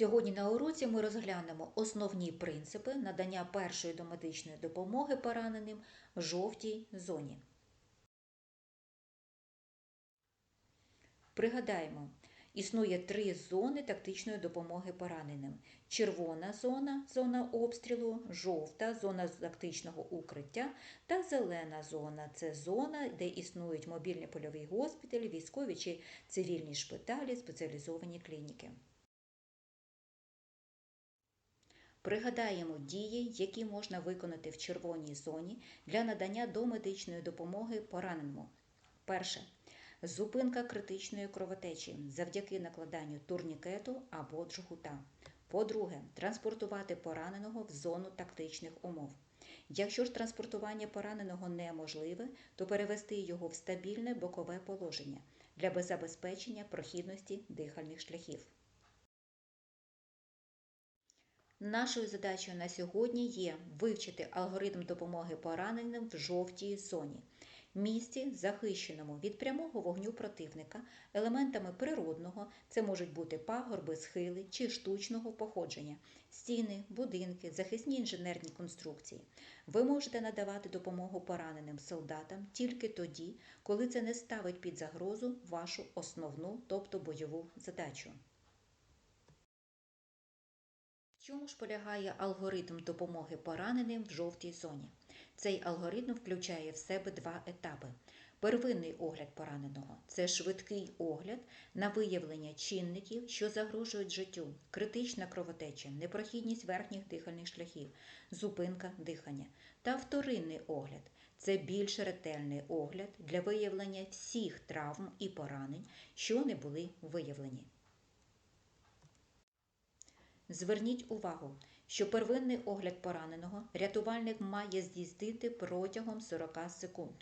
Сьогодні на уроці ми розглянемо основні принципи надання першої домедичної допомоги пораненим в жовтій зоні. Пригадаємо, існує три зони тактичної допомоги пораненим: червона зона зона обстрілу, жовта зона тактичного укриття та зелена зона це зона, де існують мобільні польові госпіталі, військові чи цивільні шпиталі, спеціалізовані клініки. Пригадаємо дії, які можна виконати в червоній зоні для надання домедичної допомоги пораненому. Перше. Зупинка критичної кровотечі завдяки накладанню турнікету або джгута. По-друге, транспортувати пораненого в зону тактичних умов. Якщо ж транспортування пораненого неможливе, то перевести його в стабільне бокове положення для забезпечення прохідності дихальних шляхів. Нашою задачею на сьогодні є вивчити алгоритм допомоги пораненим в жовтій зоні, місці, захищеному від прямого вогню противника, елементами природного, це можуть бути пагорби, схили чи штучного походження, стіни, будинки, захисні інженерні конструкції. Ви можете надавати допомогу пораненим солдатам тільки тоді, коли це не ставить під загрозу вашу основну, тобто бойову задачу. Чому ж полягає алгоритм допомоги пораненим в жовтій зоні? Цей алгоритм включає в себе два етапи. Первинний огляд пораненого це швидкий огляд на виявлення чинників, що загрожують життю, критична кровотеча, непрохідність верхніх дихальних шляхів, зупинка дихання. Та вторинний огляд це більш ретельний огляд для виявлення всіх травм і поранень, що не були виявлені. Зверніть увагу, що первинний огляд пораненого рятувальник має здійснити протягом 40 секунд.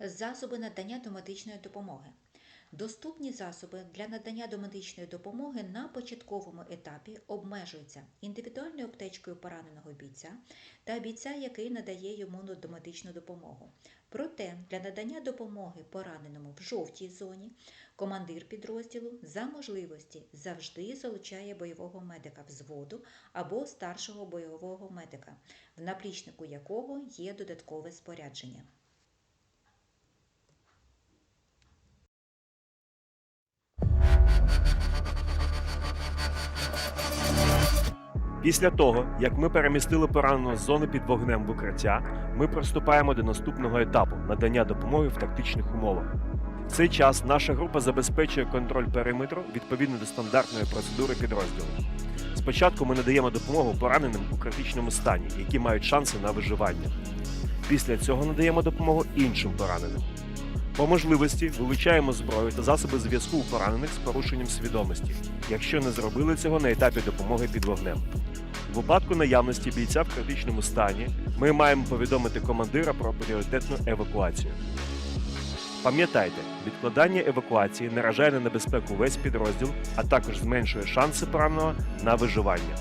Засоби надання домедичної допомоги. Доступні засоби для надання домедичної допомоги на початковому етапі обмежуються індивідуальною аптечкою пораненого бійця та бійця, який надає йому домедичну допомогу. Проте для надання допомоги пораненому в жовтій зоні командир підрозділу за можливості завжди залучає бойового медика взводу або старшого бойового медика, в наплічнику якого є додаткове спорядження. Після того, як ми перемістили пораненого з зони під вогнем в укриття, ми приступаємо до наступного етапу надання допомоги в тактичних умовах. В цей час наша група забезпечує контроль периметру відповідно до стандартної процедури підрозділу. Спочатку ми надаємо допомогу пораненим у критичному стані, які мають шанси на виживання. Після цього надаємо допомогу іншим пораненим. По можливості вилучаємо зброю та засоби зв'язку у поранених з порушенням свідомості, якщо не зробили цього на етапі допомоги під вогнем. У випадку наявності бійця в критичному стані ми маємо повідомити командира про пріоритетну евакуацію. Пам'ятайте, відкладання евакуації наражає на небезпеку весь підрозділ, а також зменшує шанси пораненого на виживання.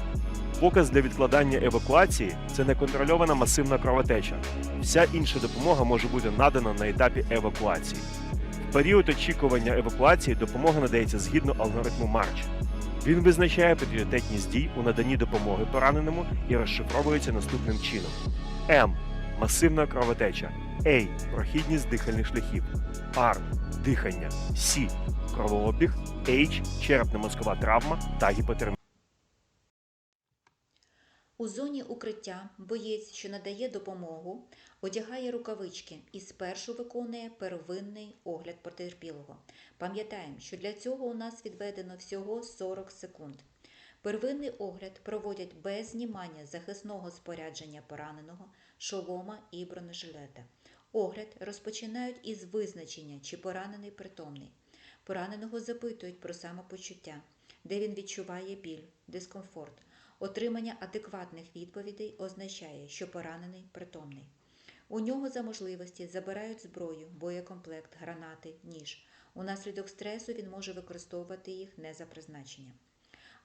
Показ для відкладання евакуації це неконтрольована масивна кровотеча. Вся інша допомога може бути надана на етапі евакуації. В період очікування евакуації допомога надається згідно алгоритму Марч. Він визначає пріоритетність дій у наданні допомоги пораненому і розшифровується наступним чином: М. Масивна кровотеча. А. Прохідність дихальних шляхів. Р. Дихання. С. Кровообіг. H. Черепно-мозкова травма та гіпотермія. У зоні укриття боєць, що надає допомогу, одягає рукавички і спершу виконує первинний огляд потерпілого. Пам'ятаємо, що для цього у нас відведено всього 40 секунд. Первинний огляд проводять без знімання захисного спорядження пораненого, шолома і бронежилета. Огляд розпочинають із визначення, чи поранений притомний. Пораненого запитують про самопочуття, де він відчуває біль, дискомфорт. Отримання адекватних відповідей означає, що поранений притомний. У нього за можливості забирають зброю, боєкомплект, гранати, ніж. Унаслідок стресу він може використовувати їх не за призначенням.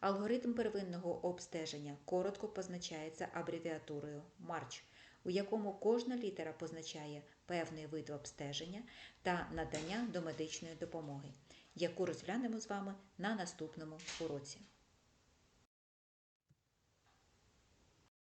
Алгоритм первинного обстеження коротко позначається абревіатурою МАРЧ, у якому кожна літера позначає певний вид обстеження та надання домедичної допомоги, яку розглянемо з вами на наступному уроці.